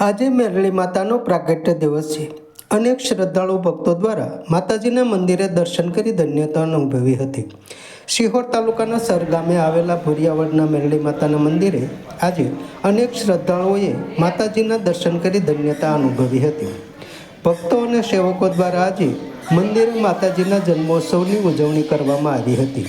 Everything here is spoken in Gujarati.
આજે મેરળી માતાનો પ્રાગટ્ય દિવસ છે. અનેક શ્રદ્ધાળુ ભક્તો દ્વારા માતાજીના મંદિરે દર્શન કરી ધન્યતા અનુભવી હતી. શિહોર તાલુકાના સર ગામે આવેલા ભુરિયાવડના મેરળી માતાના મંદિરે આજે અનેક શ્રદ્ધાળુઓએ માતાજીના દર્શન કરી ધન્યતા અનુભવી હતી. ભક્તો અને સેવકો દ્વારા આજે મંદિરે માતાજીના જન્મોત્સવની ઉજવણી કરવામાં આવી હતી.